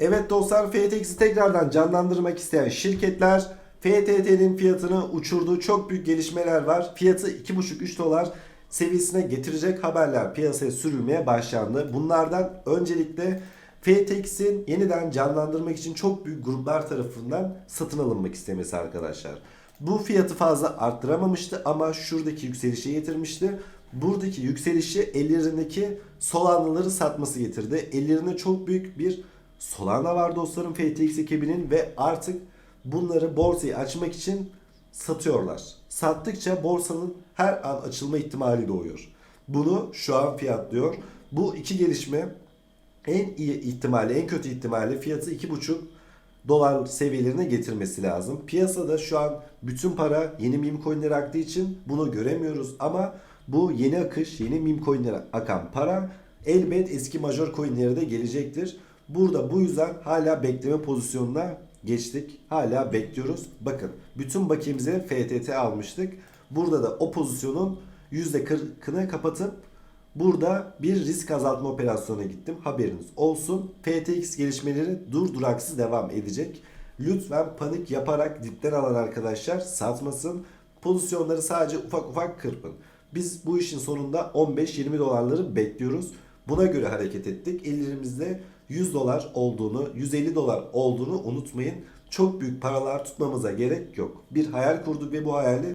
Evet dostlar FTX'i tekrardan canlandırmak isteyen şirketler FTT'nin fiyatını uçurduğu çok büyük gelişmeler var. Fiyatı 2,5-3 dolar seviyesine getirecek haberler piyasaya sürülmeye başlandı. Bunlardan öncelikle FTX'in yeniden canlandırmak için çok büyük gruplar tarafından satın alınmak istemesi arkadaşlar. Bu fiyatı fazla arttıramamıştı ama şuradaki yükselişe getirmişti. Buradaki yükselişi ellerindeki Solana'ları satması getirdi. Ellerinde çok büyük bir Solana var dostlarım FTX ekibinin ve artık bunları borsayı açmak için satıyorlar. Sattıkça borsanın her an açılma ihtimali doğuyor. Bunu şu an fiyatlıyor. Bu iki gelişme en iyi ihtimali, en kötü ihtimali fiyatı 2,5 dolar seviyelerine getirmesi lazım. Piyasada şu an bütün para yeni meme coinlere aktığı için bunu göremiyoruz ama bu yeni akış, yeni meme coinlere akan para elbet eski major coinlere de gelecektir. Burada bu yüzden hala bekleme pozisyonuna geçtik. Hala bekliyoruz. Bakın bütün bakiyemize FTT almıştık. Burada da o pozisyonun %40'ını kapatıp Burada bir risk azaltma operasyonuna gittim. Haberiniz olsun. FTX gelişmeleri durduraksız devam edecek. Lütfen panik yaparak dipten alan arkadaşlar satmasın. Pozisyonları sadece ufak ufak kırpın. Biz bu işin sonunda 15-20 dolarları bekliyoruz. Buna göre hareket ettik. Ellerimizde 100 dolar olduğunu, 150 dolar olduğunu unutmayın. Çok büyük paralar tutmamıza gerek yok. Bir hayal kurduk ve bu hayali